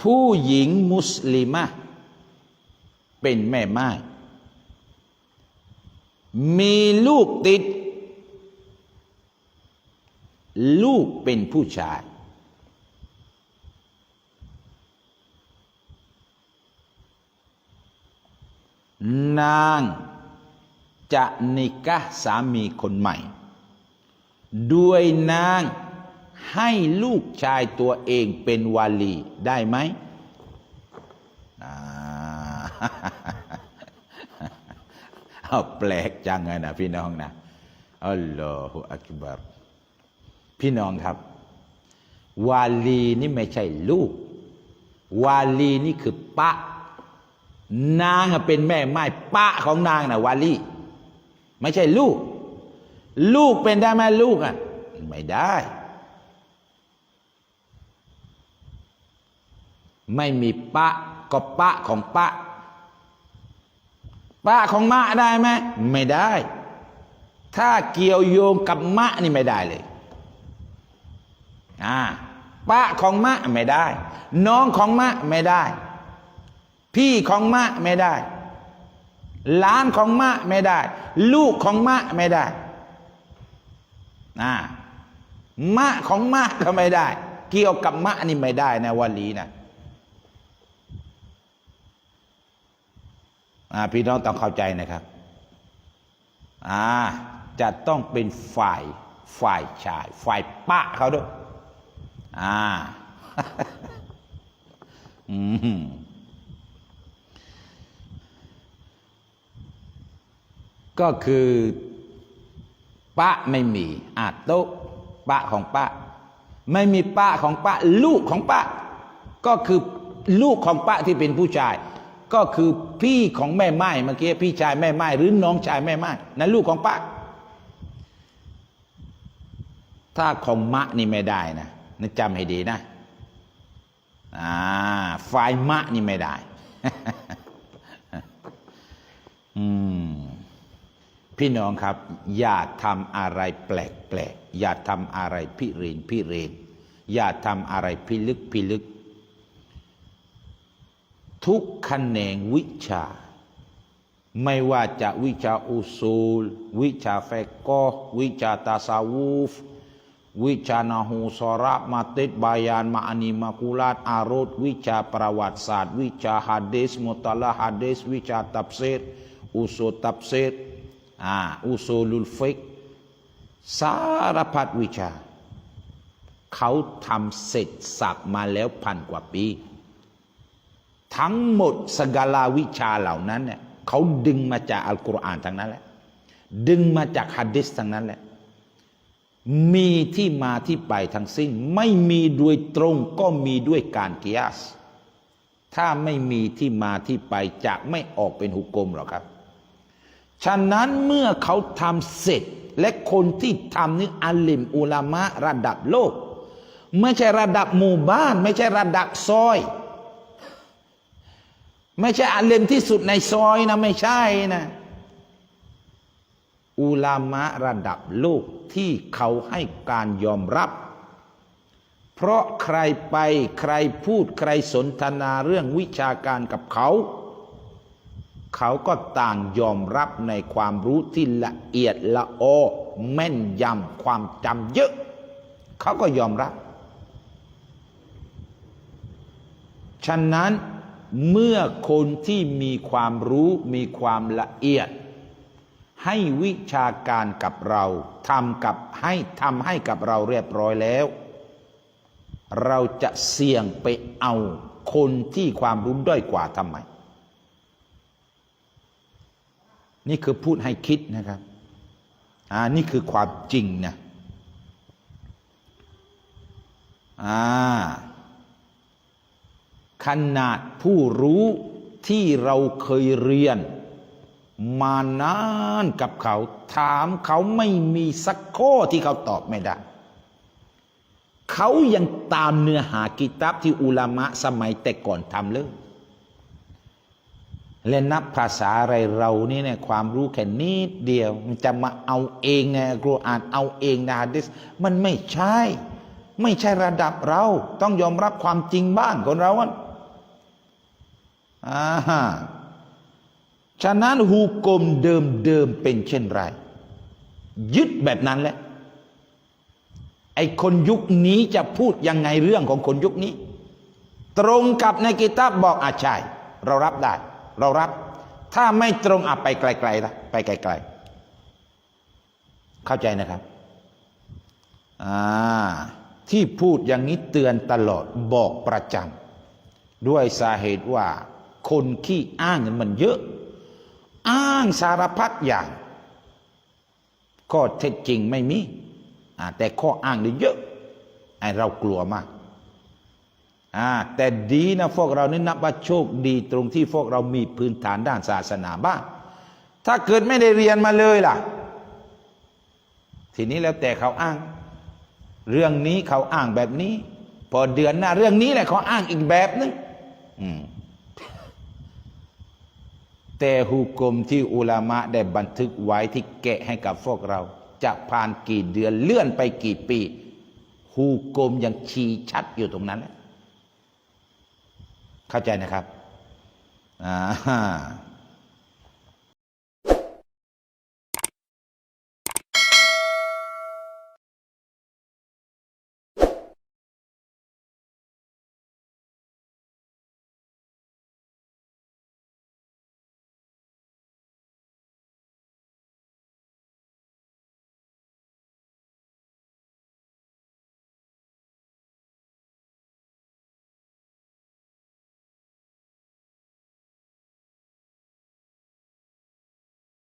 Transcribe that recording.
ผู้หญิงมุสลิมะเป็นแม่ไม้มีลูกติด ลูกเป็นผู้ชาย นางจะนิกะสามีคนใหม่ ด้วยนาง ให้ลูกชายตัวเองเป็นวาลีได้ไหมอ่าเอาแปลกจังเลยนะพี่น้องนะอัลลอฮฺอักบัรพี่น้องครับ วาลีนี่ไม่ใช่ลูก วาลีนี่คือปะ นางเป็นแม่ไม้ปะของนางนะวาลี ไม่ใช่ลูก ลูกเป็นได้ไหมลูกอะ ไม่ได้ ไม่มีปะก็ปะของปะ ปะของมะได้ไหมไม่ได้ ถ้าเกี่ยวโยงกับมะนี่ไม่ได้เลยอ่าปะของมะไม่ได้ น้องของมะไม่ได้ พี่ของมะไม่ได้หลานของมะไม่ได้ ลูกของมะไม่ได้อ่ามะของมะก็ไม่ได้ เกี่ยวกับมะนี่ไม่ได้นะวลีนะอ่า พี่น้องต้องเข้าใจนะครับอ่าจะต้องเป็นฝ่ายฝ่ายชาย ฝ่ายปะเขาด้วยอ่าอืมก็คือปะไม่มีอาโตะปะของปะไม่มีปะของปะลูกของปะก็คือลูกของปะที่เป็นผู้ชาย ก็คือพี่ของแม่ไม้เมื่อกี้พี่ชายแม่ไม้หรือน้องชายแม่ไม้นั่นลูกของปะถ้าของมะนี่ไม่ได้นะนึกจำให้ดีนะอ่าฝ่ายมะนี่ไม่ได้อืมพี่น้องครับ อย่าทำอะไรแปลกแปลกอย่าทำอะไรพิเรนพิเรนอย่าทำอะไรพิลึกพิลึก ทุกแขนงวิชา ไม่ว่าจะวิชาอุซูล วิชาเฟกกอวิชาตาสาวูฟ วิชานาหูสระมาติดบายานมาอานิมากุลาตอารดวิชาประวัติศาสตร์ วิชาฮะดีสมุตละฮะดีสวิชาตับเซรอุสูตับเซรอ่าอุสูลุลฟิกสารพัดวิชา เขาทำเสร็จสับมาแล้วพันกว่าปี ทั้งหมดสกาลาวิชาเหล่านั้นเนี่ยเขาดึงมาจากอัลกุรอานทั้งนั้นแหละ ดึงมาจากฮะดิษทั้งนั้นแหละ มีที่มาที่ไปทั้งสิ้น ไม่มีโดยตรงก็มีด้วยการกิยาส ถ้าไม่มีที่มาที่ไปจะไม่ออกเป็นหุกกลมหรอกครับ ฉะนั้นเมื่อเขาทำเสร็จและคนที่ทำนี่อาลิมอุลามะระดับโลก ไม่ใช่ระดับหมู่บ้าน ไม่ใช่ระดับซอย ไม่ใช่อาลิมที่สุดในซอยนะ ไม่ใช่นะ อุลามะระดับโลกที่เขาให้การยอมรับ เพราะใครไปใครพูดใครสนทนาเรื่องวิชาการกับเขา เขาก็ต่างยอมรับในความรู้ที่ละเอียดละออแม่นยำความจำเยอะ เขาก็ยอมรับ ฉะนั้น เมื่อคนที่มีความรู้มีความละเอียด ให้วิชาการกับเราทำกับให้ทำให้กับเราเรียบร้อยแล้ว เราจะเสี่ยงไปเอาคนที่ความรู้ด้อยกว่าทำไม นี่คือพูดให้คิดนะครับอ่านี่คือความจริงนะอ่า ขนาดผู้รู้ที่เราเคยเรียน มานานกับเขา ถามเขาไม่มีสักข้อที่เขาตอบไม่ได้ เขายังตามเนื้อหากิตับที่อุลามะสมัยแต่ก่อนทำเลยและนับภาษาอะไรเรานี่เนี่ยความรู้แค่นิดเดียว มันจะมาเอาเองในอัลกุรอานเอาเองในฮะดิษมันไม่ใช่ ไม่ใช่ระดับเรา ต้องยอมรับความจริงบ้างคนเราอะ อ่าฮะฉะนั้นฮูกลมเดิมเดิมเป็นเช่นไร ยึดแบบนั้นแหละ ไอ้คนยุคนี้จะพูดยังไงเรื่องของคนยุคนี้ ตรงกับในกิตาบบอกอาชัยเรารับได้ เรารับ ถ้าไม่ตรงอะไปไกลๆละไปไกลๆ เข้าใจนะครับอ่าที่พูดอย่างนี้เตือนตลอดบอกประจำด้วยสาเหตุว่า คนขี้อ้างมันเยอะ อ้างสารพัดอย่าง ก็เท็จจริงไม่มีแต่ข้ออ้างนี่เยอะไอเรากลัวมากแต่ดีนะพวกเรานี่นับว่าโชคดีตรงที่พวกเรามีพื้นฐานด้านศาสนาบ้างถ้าเกิดไม่ได้เรียนมาเลยล่ะ ทีนี้แล้วแต่เขาอ้าง เรื่องนี้เขาอ้างแบบนี้ พอเดือนหน้าเรื่องนี้แหละเขาอ้างอีกแบบนึงอืม แต่ฮุกมที่อุลามะได้บันทึกไว้ที่แกะให้กับพวกเรา จะผ่านกี่เดือนเลื่อนไปกี่ปีฮุกมยังชี้ชัดอยู่ตรงนั้นแหละเข้าใจนะครับอ่า